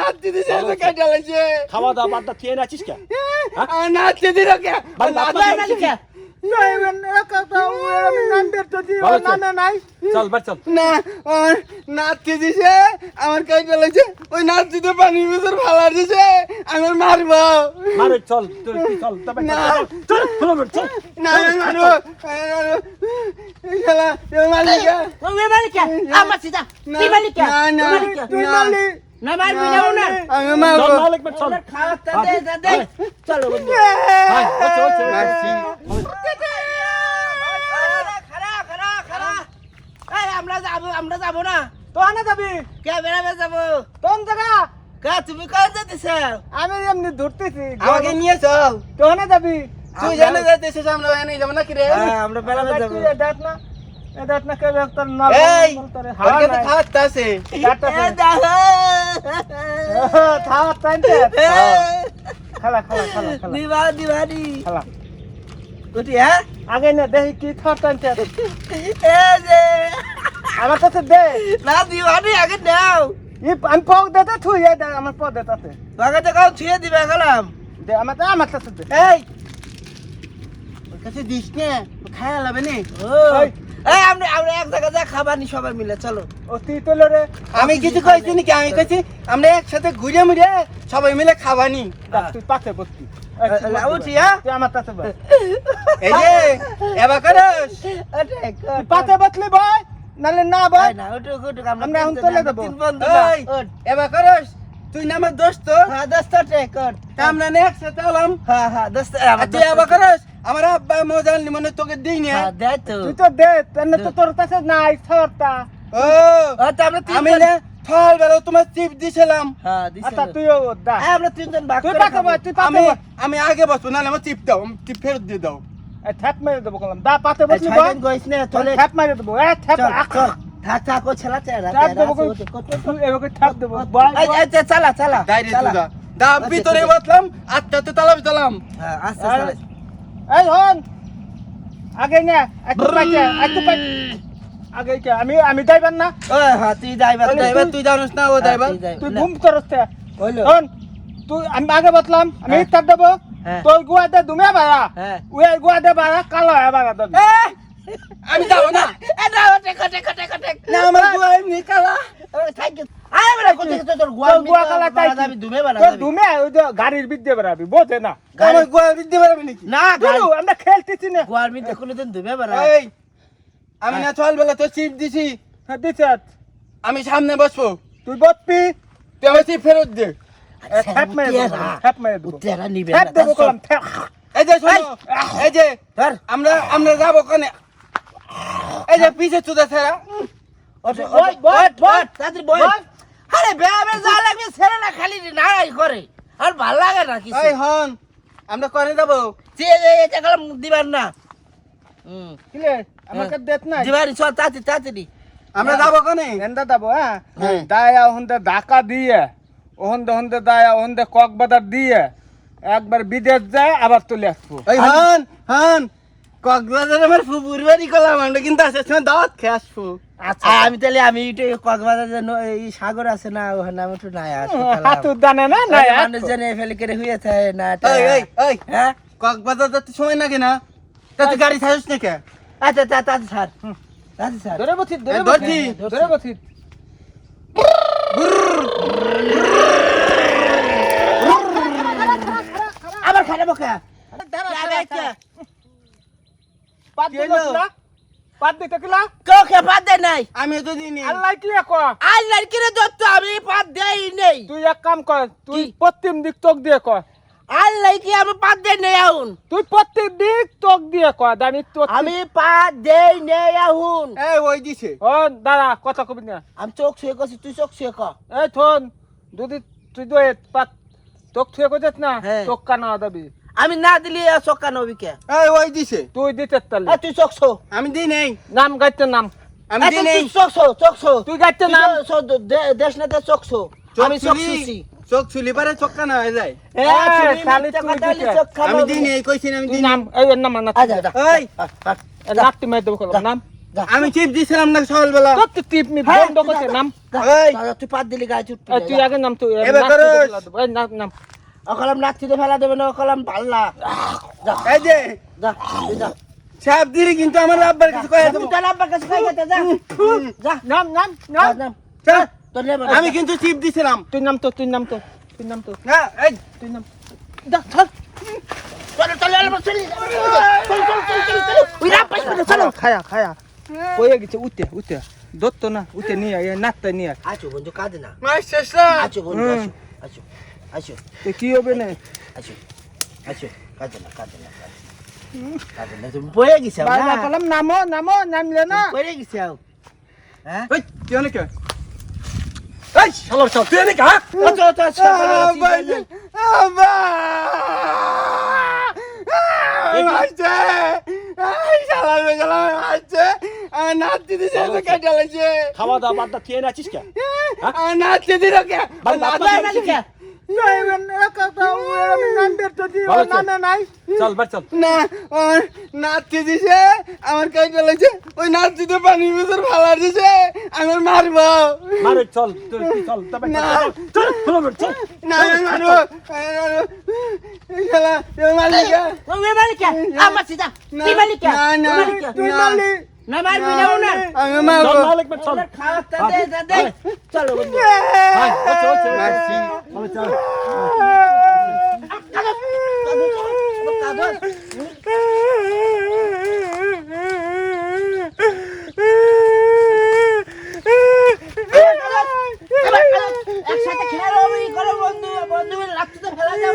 নাতি দিছে তো কেটে লাগছে খাওয়া দাওয়া বাদ এনে আছিস কে নাতি দিল কে দিছে কে? না আমার কেটে লাগছে ওই নাতিতে পানির ভিতর ফালা দিছে আমার মারবো মারে চল চল না। চল, চল না আমি মারবো আমি না। না না মারবি। আমি চল মালিক বে, চল। খাওয়াতে দে দে দে চলো বন্ধু ভাই হচ্ছে হচ্ছে মারছি। খারা খারা খারা এই আমরা যাব আমরা যাব না। তো আনে যাবি কে বেড়াবে যাব। কোন জায়গা কে তুমি যেতেছ আমি এমনি ধরতেছি আমাকে নিয়ে চল তো আনে যাবি তুই জানে আমরা এনে যাব। না কি রে আমরা বেড়াবে যাব না। এ দেখ না কেউ তোর না এই হাওয়া কাছে নাই। খাওয়াতে আছে। এ টাইমতে খেলা খেলা খেলা খেলা। দিবা দিবানি খেলা। উঠি হ্যাঁ? আগে না দেখি কি থাওয়া টাইমতে এ যে। আমার কাছে দে। না দিবানি আগে দাও আমি পক দেতে থুই দে আমার পক দেতে বাগাতে কাউ ছুঁয়ে দিবে গেলাম। দে আমার তো আমার কাছে দে। এই। ওর কাছে দিস নে খায়া লাবে নে। ওই এই আমরা আমরা এক জায়গায় যা খাবানি সবাই মিলে চলো। ও তুই রে। আমি কিছু কইছি নাকি? আমি কইছি আমরা একসাথে ঘুরে মুড়ে সবাই মিলে খাবানি দেখ, তুই পাশে বসতি। উঠি হ্যাঁ? আমার কাছে এই যে এবার করস। পাশে বসলি ভাই নালে না ভাই না ওটু ওটু আমরা এখন চলে যাব। তিন বন্ধু না এই ওঠ এবার করস তুই না আমার দোস্ত। হ্যাঁ দোস্ত টে কর আমরা একসাথে হলাম। হ্যাঁ হ্যাঁ দোস্ত তুই এবার করস আমার আব্বা মজা মনে তোকে দিই না। হ্যাঁ দে তো। তুই তো দে তেনে তো তোর কাছে নাই ছড়তা ও ও আমরা আমি না ফল বেলা তোমার চিপ দিছিলাম। হ্যাঁ আচ্ছা তুইও দা। হ্যাঁ আমরা তিনজন ভাগ তুই করে পাশে তুই আমি আমি আগে বসবো নাহলে আমার চিপ দাও চিপ ফেরত দিয়ে দাও। থ্যাপ মেরে দেবো কলম। দা পাশে বসলি বস ছয়জন গইস না চলে থ্যাপ মেরে দেবো। এ থ্যাপ চল আখ চল। থাক থাক ও ছেলা চেরা থ্যাপ দেবো তুই এবারে থ্যাপ দেবো। এই এই চালা চালা। তুই দা দা ভিতরে বসলাম আটটাতে তালা দিলাম হ্যাঁ আস্তে এই হন। আগে নে একটু পাইছে একটু পাই আগে কে আমি আমি যাইবার না। ও হ্যাঁ তুই যাইবার তাহলে তুই জানিস না ও যাইবার তুই ঘুম করস তে হইল। হন তুই আমি আগে বতলাম আমি তার দেব। হ্যাঁ। তোর গুয়া দে দুমে বাড়া। ওই উয়ে গুয়া দে বাড়া কালো হয় বাড়া আমি যাব না। এ না ওটে কটে কটে কটে না আমার গুয়া এমনি কালা থ্যাংক ইউ আরে বড় কত কত তোর গোয়া তোর গুয়া কালা চাই যাবি দুমে বাড়া তোর যাবি দুমে ওই যে গাড়ির বিদ্যে বেড়াবি বোঝে না? আমার গুয়া দিতে নাকি? না আমরা খেলতেছি না। গোয়ার কোনোদিন আমি না চল বেলা তো চিপ দিছি হ্যাঁ, আমি সামনে বসবো। তুই বসবি? তুই আমার ফেরত দে। মেরে মেরে উত্তেরা নিবে দেবো কলম এই যে শোনো এই যে ধর। আমরা আমরা যাব কানে এই যে পিছে চুদা ছেড়া। তাড়াতাড়ি বল বল। আরে বেয়াবে যা লাগবে না খালি নাড়াই করে। আর ভালো লাগে না কিছু। এই হন আমরা করে যাব? সে এটা গেলাম দিবার না। হুম। কিলে আমাকে দেখ না দিবারি চল তাড়াতাড়ি তাড়াতাড়ি। আমরা যাব কানে? এন্দা দেবো হ্যাঁ। হ্যাঁ। দায়া ওহন্দে ঢাকা দিয়ে ওহন্দে ওহন্দে দায়া ওহন্দে কক্সবাজার দিয়ে একবার বিদেশ যায় আবার চলে আসব। এই হন হন। কক্সবাজার আমার ফুপুর বাড়ি করলাম আমরা কিন্তু আসার সময় দাওয়াত খেয়ে আসব। আচ্ছা। আমি তাহলে আমি ন- এই সাগর আছে না ওখানে আমি একটু নাই আসব হাতুর দানে না না ফেলে করে হয়ে থাকে না হ্যাঁ? কক্সবাজার যাতে সময় লাগে না? তাতে গাড়ি ছাড়িস না কে আচ্ছা তা তাতে স্যার তাতে স্যার ধরে বসি ধরে এই বসি ধরে বসি আবার খারাপ কে। পাত হলো? পাত দেয় নাই। আমি তো আল্লাহ কো দত্ত আমি পাত দেই নেই। তুই এক কাম কর তুই? দিক তোক দিয়ে কর। আমি পাত দেই নেই আহুন? তুই দিক তোক দিয়ে কর আমি তো আমি পাত দেই নেই আহুন। এই ওই দিছে। ও দাদা কথা কবি না। আমি চোখ শুয়ে করছি তুই চোখ শুয়ে ক। এই থন যদি তুই দে পাত তোক না হ্যাঁ। তোক কানা দাবি। আমি না দিলি চক্কা নবি কে? এই ওই দিছে। তুই দিতে তালে এ তুই চকছো। আমি দি নাই। নাম গাইতে নাম। আমি নাই। চকছো চকছো। তুই গাইতে নাম। দেশ নেতে চকছো। আমি চকছি চোখ চুলি পারে চক্কা না হয়ে যায়। আমি দিই নাই কইছি আমি নাম এই নাম না আচ্ছা, আচ্ছা, এই। আচ্ছা, মাই দেব নাম। আমি টিপ দিছিলাম না সকালবেলা। বেলা টিপ মি বন্ধ হ্যাঁ, নাম। এই। তুই পাত দিলি গায়ে চুট তুই আগে নাম তুই এবার নাম। অকলাম লাচ্ছিতে ফেলা দেবে না অকলাম পাল্লা এই যে যা যা সাপ দিলি কিন্তু আমার আব্বার কাছে কয়ে দেবো তোর আব্বার কাছে কয়ে যেতে যা যা নাম নাম নাম তোর নাম আমি কিন্তু টিপ দিছিলাম তুই নাম তো তুই নাম তো তুই নাম তো না এই তুই নাম যা চল উঠে উঠে দত্ত না উঠে নিয়ে নাচতে নিয়ে আছো বন্ধু কাঁদে না না আছো বন্ধু আসো কি হবে না আসো আসো কাজে না কাজে না কাজে না তুমি পড়ে গেছো না কলম নামো নামো নামলে না পড়ে গেছো হ্যাঁ ওই কি অনেক এই শালার শাল তুই অনেক হ্যাঁ খাওয়া দাওয়া বাদ দা আছিস কে আমার কে আমার কাজ লাগছে ওই নাচিতে পানি ভিতর ফালার দিছে আমি মারব। মারে চল চল চল না। চল না মারব খেলা মালিকা। মালিকা আমার সিধা মালিকা না না তুই মালিক नमाल पिने उनर नमाल चल मालिक में चल। खावा दे दे दे चलो हां चलो चलो। merci चलो। चलो একসাথে খেলা বন্ধু বন্ধু লাগতে খেলা যাও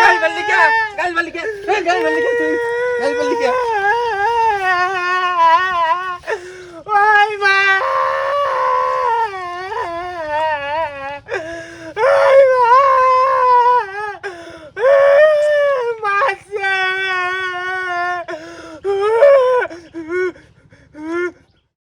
গাল বালিকা গাল বালিকা গাল বালিকা তুই গাল বালিকা